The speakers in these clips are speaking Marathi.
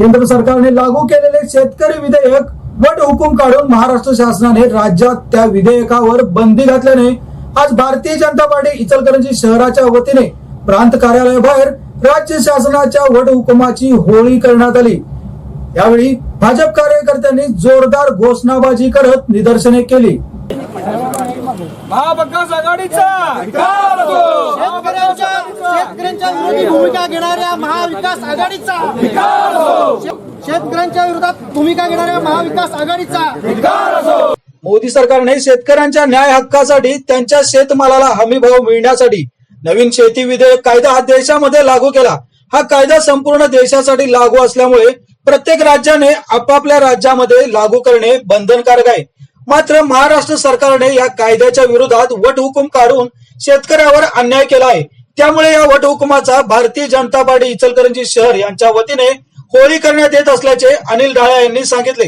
केंद्र सरकारने लागू केलेले शेतकरी विधेयक वट हुकूम काढून महाराष्ट्र शासनाने राज्यात त्या विधेयकावर बंदी घातल्याने आज भारतीय जनता पार्टी इचलकरंजी शहराच्या वतीने प्रांत कार्यालयाबाहेर राज्य शासनाच्या वट हुकुमाची होळी करण्यात आली. यावेळी भाजप कार्यकर्त्यांनी जोरदार घोषणाबाजी करत निदर्शने केली. महाविकास आघाडीचा! विरोधी भूमिका घेणाऱ्या महाविकास आघाडीचा. शेतकऱ्यांच्या विरोधात भूमिका घेणाऱ्या महाविकास आघाडीचा. मोदी सरकारने शेतकऱ्यांच्या न्याय हक्कासाठी त्यांच्या शेतमालाला हमी भाव मिळण्यासाठी नवीन शेती विधेयक कायदा हा देशामध्ये लागू केला. हा कायदा संपूर्ण देशासाठी लागू असल्यामुळे प्रत्येक राज्याने आपापल्या राज्यामध्ये लागू करणे बंधनकारक आहे. मात्र महाराष्ट्र सरकारने या कायद्याच्या विरोधात वटहुकूम काढून शेतकऱ्यावर अन्याय केला आहे. त्यामुळे या वटहुकुमाचा भारतीय जनता पार्टी इचलकरंजी शहर यांच्या वतीने होळी करण्यात येत असल्याचे अनिल ढाळे यांनी सांगितले.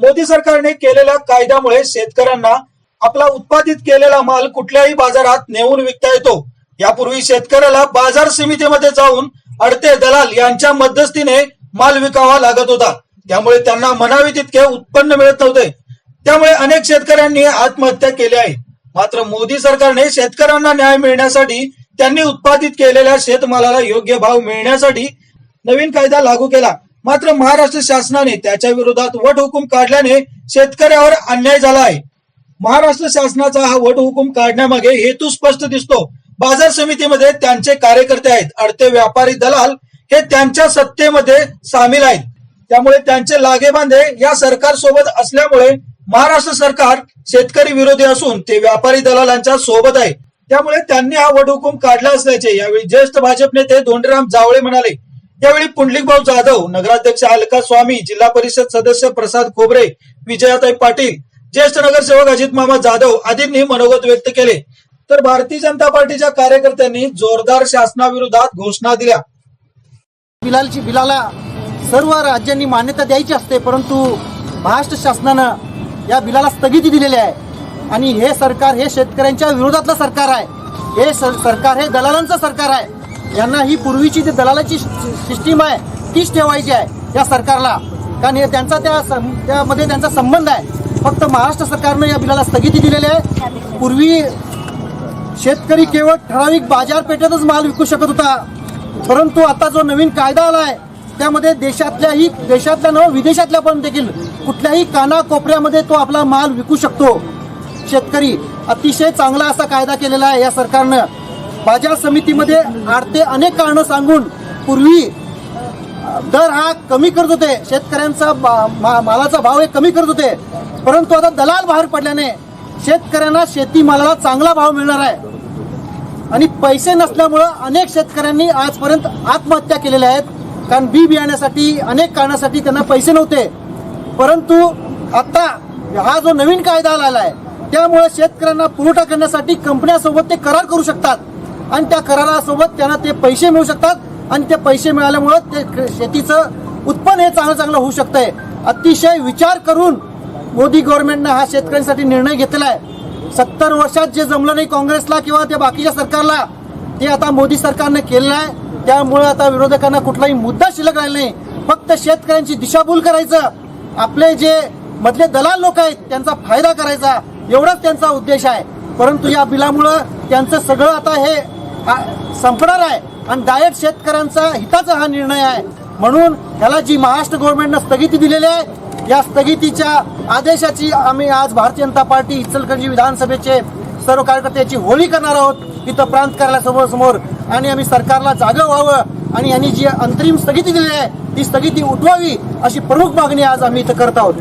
मोदी सरकारने केलेल्या कायद्यामुळे शेतकऱ्यांना आपला उत्पादित केलेला माल कुठल्याही बाजारात नेऊन विकता येतो. यापूर्वी शेतकऱ्याला बाजार समितीमध्ये जाऊन अडते दलाल यांच्या मध्यस्थीने माल विकावा लागत होता. त्यामुळे त्यांना म्हणावे तितके उत्पन्न मिळत नव्हते. त्यामुळे अनेक शेतकऱ्यांनी आत्महत्या केली आहे. मात्र मोदी सरकारने शेतकऱ्यांना न्याय मिळण्यासाठी त्यांनी उत्पादित केलेल्या शेतमालाला योग्य भाव मिळण्यासाठी नवीन कायदा लागू केला. मात्र महाराष्ट्र शासनाने त्याच्या विरोधात वट हुकूम काढल्याने शेतकऱ्यावर अन्याय झाला आहे. महाराष्ट्र शासनाचा हा वट हुकूम काढण्यामागे हेतू स्पष्ट दिसतो. बाजार समितीमध्ये त्यांचे कार्यकर्ते आहेत. अडते व्यापारी दलाल हे त्यांच्या सत्तेमध्ये सामील आहेत. त्यामुळे त्यांचे लागेबांधे या सरकार सोबत असल्यामुळे महाराष्ट्र सरकार शेतकरी विरोधी असून ते व्यापारी दलालांच्या सोबत आहे. त्यामुळे त्यांनी हा वटहुकूम काढला असल्याचे यावेळी ज्येष्ठ भाजप नेते धोंडीराम जावळे म्हणाले. यावेळी पुंडलिकभाऊ जाधव नगराध्यक्ष अलका स्वामी जिल्हा परिषद सदस्य प्रसाद खोबरे विजयाताई पाटील ज्येष्ठ नगरसेवक अजित मामा जाधव आदींनी मनोगत व्यक्त केले. तर भारतीय जनता पार्टीच्या कार्यकर्त्यांनी जोरदार शासनाविरोधात घोषणा दिल्या. बिलालची बिलाला सर्व राज्यांनी मान्यता द्यायची असते परंतु महाराष्ट्र शासनानं या बिलाला स्थगिती दिलेली आहे. आणि हे सरकार हे शेतकऱ्यांच्या विरोधातलं सरकार आहे. हे सर- सरकार हे दलालांचं सरकार आहे. यांना ही पूर्वीची जी दलालाची सिस्टीम आहे तीच ठेवायची आहे या सरकारला. कारण हे त्यांचा त्या सं- त्यामध्ये त्यांचा संबंध आहे. फक्त महाराष्ट्र सरकारनं या बिलाला स्थगिती दिलेली आहे. पूर्वी शेतकरी केवळ ठराविक बाजारपेठेतच माल विकू शकत होता. परंतु आता जो नवीन कायदा आला आहे त्यामध्ये देशातल्याही देशातल्या न विदेशातल्या पण देखील कुठल्याही कानाकोपऱ्यामध्ये तो आपला माल विकू शकतो. शेतकरी अतिशय चांगला असा कायदा केलेला आहे या सरकारनं. बाजार समितीमध्ये आडते अनेक कारणं सांगून पूर्वी दर हा कमी करत होते. शेतकऱ्यांचा मा- मालाचा भाव हे कमी करत होते. परंतु आता दलाल बाहेर पडल्याने शेतकऱ्यांना शेतीमालाला चांगला भाव मिळणार आहे. आणि पैसे नसल्यामुळं अनेक शेतकऱ्यांनी आजपर्यंत आत्महत्या केलेल्या आहेत. कारण बी बियाण्यासाठी अनेक कारणासाठी त्यांना पैसे नव्हते. परंतु आता हा जो नवीन कायदा आलेला आहे त्यामुळे शेतकऱ्यांना पुरवठा करण्यासाठी कंपन्यासोबत ते करार करू शकतात. आणि त्या करारासोबत त्यांना ते पैसे मिळू शकतात. आणि ते पैसे मिळाल्यामुळं ते शेतीचं उत्पन्न हे चांगलं चांगलं होऊ शकतंय. अतिशय विचार करून मोदी गव्हर्नमेंटनं हा शेतकऱ्यांसाठी निर्णय घेतला आहे. सत्तर वर्षात जे जमलं नाही काँग्रेसला किंवा त्या बाकीच्या सरकारला ते आता मोदी सरकारने केलेलं आहे. त्यामुळे आता विरोधकांना कुठलाही मुद्दा शिल्लक राहिला नाही. फक्त शेतकऱ्यांची दिशाभूल करायचं. आपले जे मधले दलाल लोक आहेत त्यांचा फायदा करायचा. एवढाच त्यांचा उद्देश आहे. परंतु या बिलामुळं त्यांचं सगळं आता हे संपणार आहे. आणि डायरेक्ट शेतकऱ्यांचा हिताचा हा निर्णय आहे. म्हणून ह्याला जी महाराष्ट्र गव्हर्नमेंटनं स्थगिती दिलेली आहे या स्थगितीच्या आदेशाची आम्ही आज भारतीय जनता पार्टी इचलकरंजी विधानसभेचे सर्व कार्यकर्त्याची होळी करणार आहोत. इथं प्रांत कार्यालयासमोर समोर आणि आम्ही सरकारला जागं व्हावं. आणि यांनी जी अंतरिम स्थगिती दिलेली आहे ती स्थगिती उठवावी अशी प्रमुख मागणी आज आम्ही इथं करत आहोत.